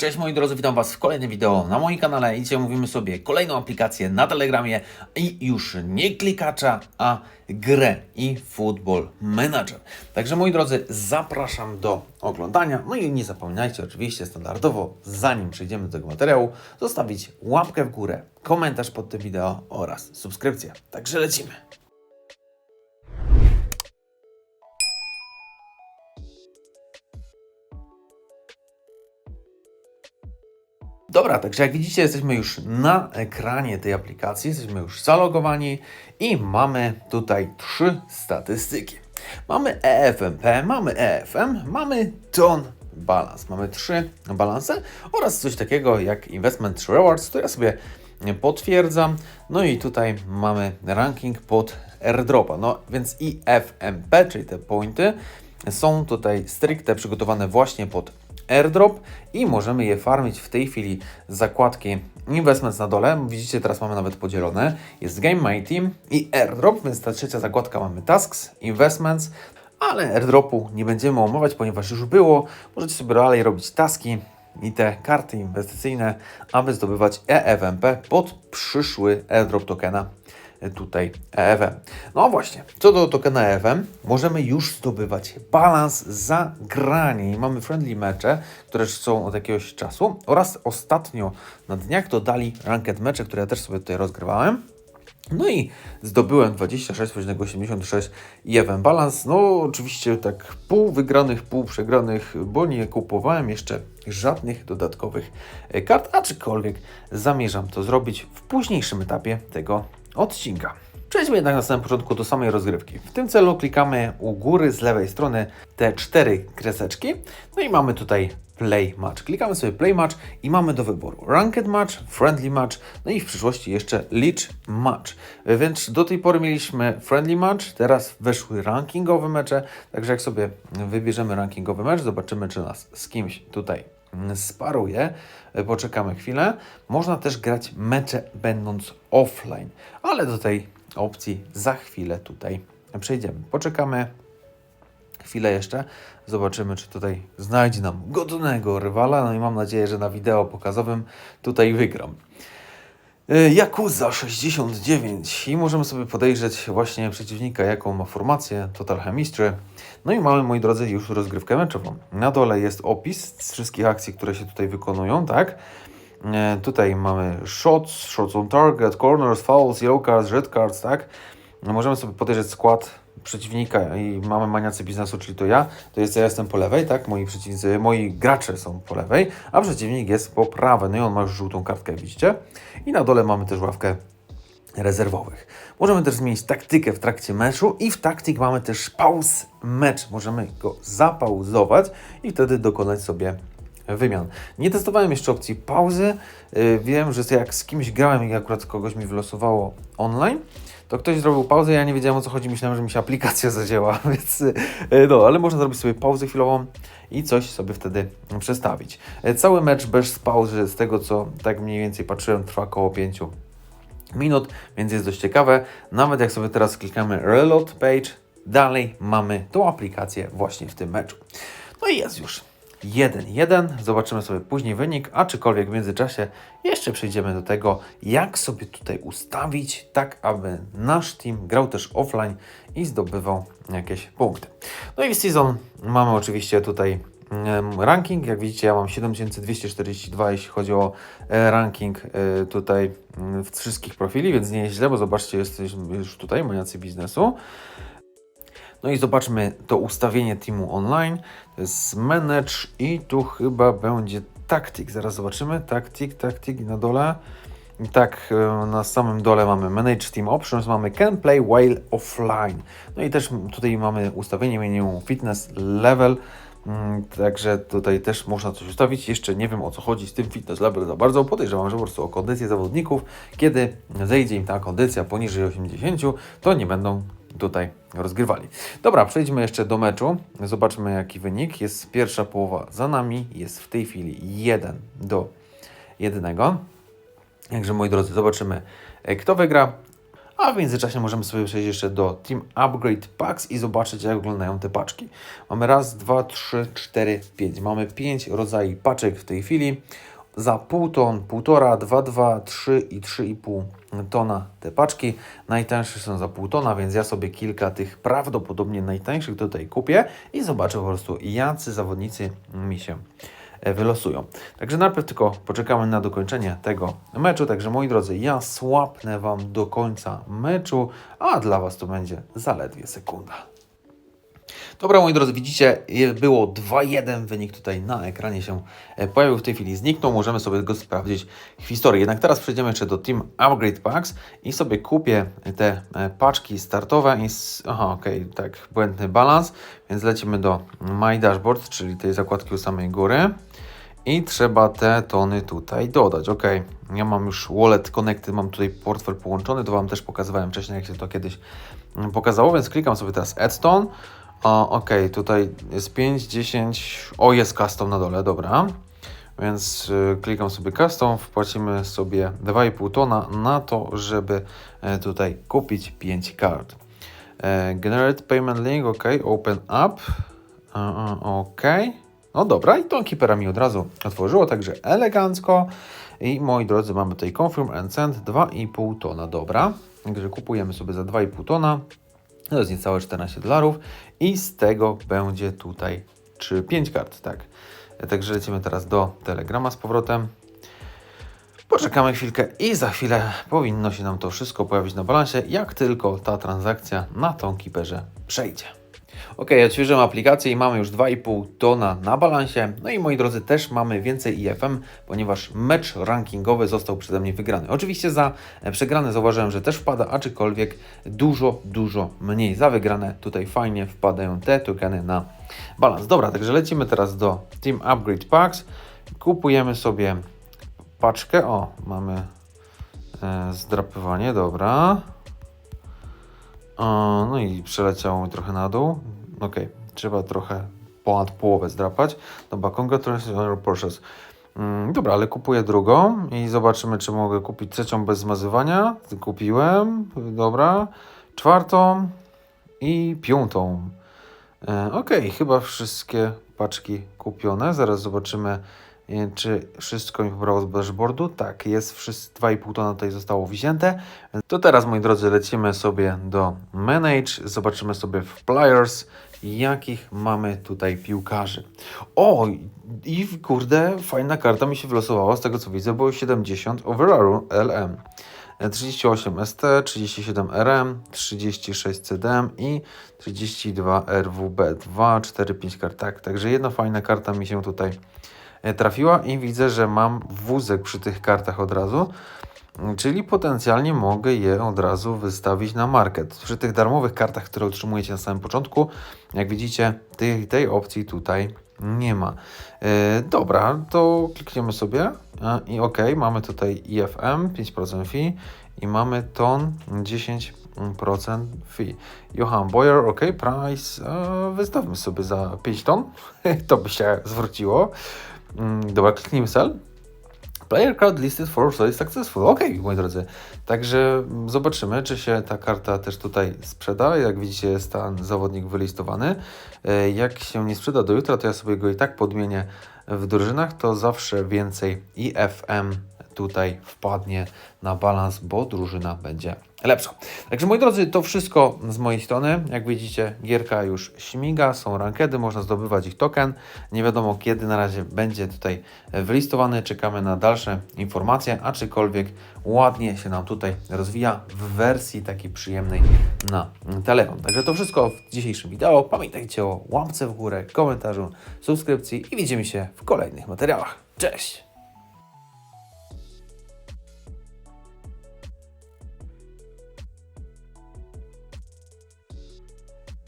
Cześć moi drodzy, witam Was w kolejnym wideo na moim kanale i dzisiaj mówimy sobie kolejną aplikację na Telegramie i już nie klikacza, a grę i Football Manager. Także moi drodzy, zapraszam do oglądania. No i nie zapominajcie oczywiście standardowo, zanim przejdziemy do tego materiału, zostawić łapkę w górę, komentarz pod tym wideo oraz subskrypcję. Także lecimy. Dobra, także jak widzicie, jesteśmy już na ekranie tej aplikacji, jesteśmy już zalogowani i mamy tutaj trzy statystyki. Mamy EFMP, mamy EFM, mamy ton balance. Mamy trzy balanse oraz coś takiego jak investment rewards, to ja sobie potwierdzam. No i tutaj mamy ranking pod airdropa. No więc i FMP, czyli te pointy, są tutaj stricte przygotowane właśnie pod airdrop i możemy je farmić w tej chwili z zakładki Investments na dole. Widzicie, teraz mamy nawet podzielone. Jest Game My Team i airdrop, więc ta trzecia zakładka mamy Tasks, Investments, ale airdropu nie będziemy omawiać, ponieważ już było. Możecie sobie dalej robić taski i te karty inwestycyjne, aby zdobywać EFMP pod przyszły airdrop tokena tutaj EFM. No właśnie, co do tokena EFM, możemy już zdobywać balans za granie i mamy friendly mecze, które są od jakiegoś czasu oraz ostatnio na dniach dodali ranked mecze, które ja też sobie tutaj rozgrywałem. No i zdobyłem 26,86 EFM balans. No oczywiście tak pół wygranych, pół przegranych, bo nie kupowałem jeszcze żadnych dodatkowych e, kart, aczkolwiek zamierzam to zrobić w późniejszym etapie tego odcinka. Przejdźmy jednak na samym początku do samej rozgrywki. W tym celu klikamy u góry z lewej strony te cztery kreseczki. No i mamy tutaj Play Match. Klikamy sobie Play Match i mamy do wyboru Ranked Match, Friendly Match, no i w przyszłości jeszcze Leech Match. Więc do tej pory mieliśmy Friendly Match, teraz weszły rankingowe mecze, także jak sobie wybierzemy rankingowy mecz, zobaczymy czy nas z kimś tutaj sparuje. Poczekamy chwilę. Można też grać mecze będąc offline, ale do tej opcji za chwilę tutaj przejdziemy. Poczekamy chwilę jeszcze. Zobaczymy, czy tutaj znajdzie nam godnego rywala. No i mam nadzieję, że na wideo pokazowym tutaj wygram. Y, Yakuza 69 i możemy sobie podejrzeć właśnie przeciwnika, jaką ma formację, Total Chemistry. No i mamy, moi drodzy, już rozgrywkę meczową. Na dole jest opis z wszystkich akcji, które się tutaj wykonują, tak? E, Tutaj mamy shots, shots on target, corners, fouls, yellow cards, red cards, tak? No, możemy sobie podejrzeć skład przeciwnika i mamy maniacy biznesu, czyli to ja, to jest ja jestem po lewej, tak? Moi przeciwnicy, moi gracze są po lewej, a przeciwnik jest po prawej. No i on ma już żółtą kartkę, widzicie? I na dole mamy też ławkę rezerwowych. Możemy też zmienić taktykę w trakcie meczu i w taktyk mamy też pauz mecz. Możemy go zapauzować i wtedy dokonać sobie wymian. Nie testowałem jeszcze opcji pauzy. Yy, Wiem, że jak z kimś grałem i akurat kogoś mi wylosowało online, to ktoś zrobił pauzę, ja nie wiedziałem o co chodzi, myślałem, że mi się aplikacja zadziała, więc yy, no, ale można zrobić sobie pauzę chwilową i coś sobie wtedy przestawić. Yy, Cały mecz bez pauzy, z tego co tak mniej więcej patrzyłem, trwa około 5 minut, więc jest dość ciekawe. Nawet jak sobie teraz klikamy Reload Page, dalej mamy tą aplikację właśnie w tym meczu. No i jest już 1-1. Zobaczymy sobie później wynik, aczkolwiek w międzyczasie jeszcze przejdziemy do tego, jak sobie tutaj ustawić, tak aby nasz team grał też offline i zdobywał jakieś punkty. No i w season mamy oczywiście tutaj ranking. Jak widzicie, ja mam 7242, jeśli chodzi o e, ranking e, tutaj mm, w wszystkich profili, więc nie jest źle, bo zobaczcie, jesteśmy już tutaj, maniacy biznesu. No i zobaczmy to ustawienie teamu online. To jest manage i tu chyba będzie taktik. Zaraz zobaczymy. Taktik, taktik na dole. I tak e, na samym dole mamy Manage Team Options, mamy Can Play While Offline. No i też tutaj mamy ustawienie menu Fitness Level. Mm, Także tutaj też można coś ustawić. Jeszcze nie wiem o co chodzi z tym fitness level za bardzo. Podejrzewam, że po prostu o kondycję zawodników. Kiedy zejdzie im ta kondycja poniżej 80, to nie będą tutaj rozgrywali. Dobra, przejdźmy jeszcze do meczu. Zobaczmy jaki wynik. Jest pierwsza połowa za nami. Jest w tej chwili 1 do 1. Także moi drodzy, zobaczymy e, kto wygra. a w międzyczasie możemy sobie przejść jeszcze do Team Upgrade Packs i zobaczyć jak wyglądają te paczki. Mamy raz, dwa, trzy, cztery, pięć. Mamy pięć rodzajów paczek w tej chwili. Za pół ton, półtora, dwa, dwa, trzy i trzy i pół tona te paczki. Najtańsze są za pół tona, więc ja sobie kilka tych prawdopodobnie najtańszych tutaj kupię i zobaczę po prostu jacy zawodnicy mi się e, wylosują. Także najpierw tylko poczekamy na dokończenie tego meczu. Także moi drodzy, ja słapnę Wam do końca meczu, a dla Was to będzie zaledwie sekunda. Dobra, moi drodzy, widzicie, było 2-1, wynik tutaj na ekranie się e, pojawił, w tej chwili zniknął, możemy sobie go sprawdzić w historii. Jednak teraz przejdziemy jeszcze do Team Upgrade Packs i sobie kupię te e, paczki startowe i... Aha, okej, tak, błędny balans, więc lecimy do My Dashboard, czyli tej zakładki u samej góry. I trzeba te tony tutaj dodać. Ok, ja mam już wallet connected, mam tutaj portfel połączony, to Wam też pokazywałem wcześniej, jak się to kiedyś mm, pokazało, więc klikam sobie teraz Add Stone. O, ok, tutaj jest 5, 10, o jest custom na dole, dobra. Więc y, klikam sobie custom, wpłacimy sobie 2,5 tona na to, żeby e, tutaj kupić 5 kart. E, generate payment link, ok, open up, e, ok. No dobra, i to Keepera mi od razu otworzyło, także elegancko. I moi drodzy, mamy tutaj confirm and send 2,5 tona, dobra. Także kupujemy sobie za 2,5 tona. To jest niecałe 14 dolarów i z tego będzie tutaj 3, 5 kart, tak. Także lecimy teraz do Telegrama z powrotem. Poczekamy chwilkę i za chwilę powinno się nam to wszystko pojawić na balansie, jak tylko ta transakcja na tą kiperze przejdzie. Ok, odświeżyłem aplikację i mamy już 2,5 tona na balansie. No i moi drodzy, też mamy więcej IFM, ponieważ mecz rankingowy został przeze mnie wygrany. Oczywiście za e, przegrane zauważyłem, że też wpada, aczkolwiek dużo, dużo mniej. Za wygrane tutaj fajnie wpadają te tokeny na balans. Dobra, także lecimy teraz do Team Upgrade Packs. Kupujemy sobie paczkę. O, mamy e, zdrapywanie, dobra. No i przeleciało mi trochę na dół. Ok, trzeba trochę ponad połowę zdrapać. Dobra, congratulations on your purchase. Dobra, ale kupuję drugą i zobaczymy, czy mogę kupić trzecią bez zmazywania. Kupiłem, dobra. Czwartą i piątą. E, ok, chyba wszystkie paczki kupione. Zaraz zobaczymy, czy wszystko mi pobrało z dashboardu. Tak, jest wszystko 2,5 tona tutaj zostało wzięte. To teraz, moi drodzy, lecimy sobie do Manage. Zobaczymy sobie w Players, jakich mamy tutaj piłkarzy. O, i kurde, fajna karta mi się wylosowała, z tego co widzę, było 70 Overaru LM. 38 ST, 37 RM, 36 CDM i 32 RWB. 2, 4, 5 kart. Tak, także jedna fajna karta mi się tutaj trafiła i widzę, że mam wózek przy tych kartach od razu. Czyli potencjalnie mogę je od razu wystawić na market. Przy tych darmowych kartach, które otrzymujecie na samym początku, jak widzicie, tej, tej opcji tutaj nie ma. E, dobra, to klikniemy sobie e, i OK, mamy tutaj IFM 5% fee i mamy ton 10% fee. Johan Boyer, OK, price e, wystawmy sobie za 5 ton, to by się zwróciło. Mm, Dobra, kliknijmy sell. Player card listed for sale successful. Ok, moi drodzy. Także zobaczymy, czy się ta karta też tutaj sprzeda. Jak widzicie, jest ten zawodnik wylistowany. E, Jak się nie sprzeda do jutra, to ja sobie go i tak podmienię w drużynach, to zawsze więcej IFM tutaj wpadnie na balans, bo drużyna będzie lepsza. Także moi drodzy, to wszystko z mojej strony. Jak widzicie, gierka już śmiga, są rankedy, można zdobywać ich token. Nie wiadomo kiedy na razie będzie tutaj wylistowany. Czekamy na dalsze informacje, aczkolwiek ładnie się nam tutaj rozwija w wersji takiej przyjemnej na telefon. Także to wszystko w dzisiejszym wideo. Pamiętajcie o łapce w górę, komentarzu, subskrypcji i widzimy się w kolejnych materiałach. Cześć!